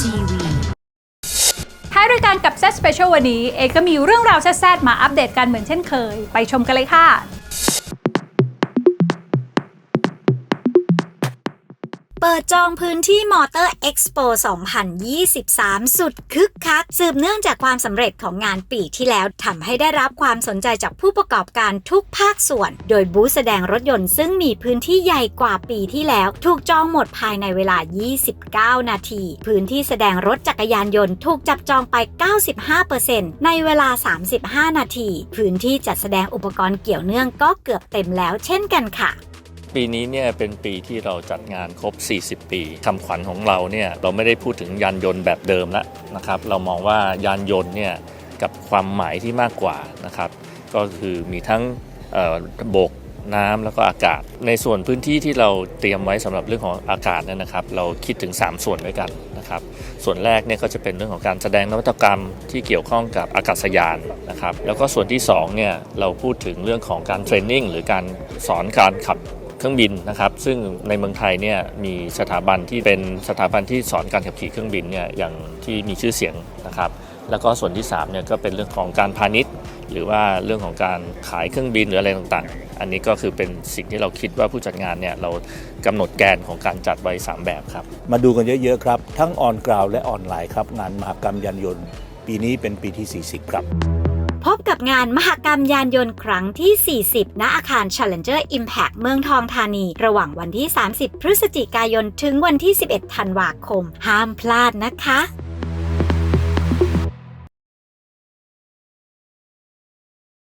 TV ท้ายรายการกับ Z Special วันนี้ เอกก็มีเรื่องราวแซ่บๆมาอัปเดตกันเหมือนเช่นเคย ไปชมกันเลยค่ะ เปิดจองพื้นที่มอเตอร์เอ็กซ์โป2023 สุดคึกคัก สืบเนื่องจากความสำเร็จของงานปีที่แล้วทำให้ได้รับความสนใจจากผู้ประกอบการทุกภาคส่วน โดยบูธแสดงรถยนต์ซึ่งมีพื้นที่ใหญ่กว่าปีที่แล้ว ถูกจองหมดภายในเวลา 29 นาที พื้นที่แสดงรถจักรยานยนต์ถูกจับจองไป 95%ในเวลา 35 นาที พื้นที่จัดแสดงอุปกรณ์เกี่ยวเนื่องก็เกือบเต็มแล้วเช่นกันค่ะ ปีนี้เนี่ยเป็นปีที่เราจัดงานครบ 40 ปีคำขวัญของเราเนี่ยเราไม่ได้พูดถึงยานยนต์แบบเดิมแล้วนะครับเรามองว่ายานยนต์เนี่ยกับความหมายที่มากกว่านะครับก็คือมีทั้งบกน้ำแล้วก็อากาศ ในส่วนพื้นที่ที่เราเตรียมไว้สำหรับเรื่องของอากาศนี่ยนะครับ เราคิดถึง 3 ส่วนด้วยกันนะครับ ส่วนแรกเนี่ยก็จะเป็นเรื่องของการแสดงนวัตกรรมที่เกี่ยวข้องกับอากาศยานนะครับ แล้วก็ส่วนที่2เนี่ยเราพูดถึงเรื่องของการเทรนนิ่งหรือการสอนการขับ เครื่องบินนะครับ ซึ่งในเมืองไทยเนี่ยมีสถาบันที่เป็นสถาบันที่สอนการขับขี่เครื่องบินเนี่ยอย่างที่มีชื่อเสียงนะครับ แล้วก็ส่วนที่3เนี่ยก็เป็นเรื่องของการพาณิชย์ หรือว่าเรื่องของการขายเครื่องบินหรืออะไรต่างๆ อันนี้ก็คือเป็นสิ่งที่เราคิดว่าผู้จัดงานเนี่ยเรากำหนดแกนของการจัดไว้ 3 แบบครับ มาดูกันเยอะๆครับ ทั้งออนกราวและออนไลน์ครับงานมหกรรมยานยนต์ ปีนี้เป็นปีที่ 40 ครับ พบกับงานมหกรรมยานยนต์ครั้งที่ 40 ณ อาคาร Challenger Impact เมืองทองธานี ระหว่างวันที่ 30 พฤศจิกายน ถึงวันที่ 11 ธันวาคม ห้ามพลาดนะคะ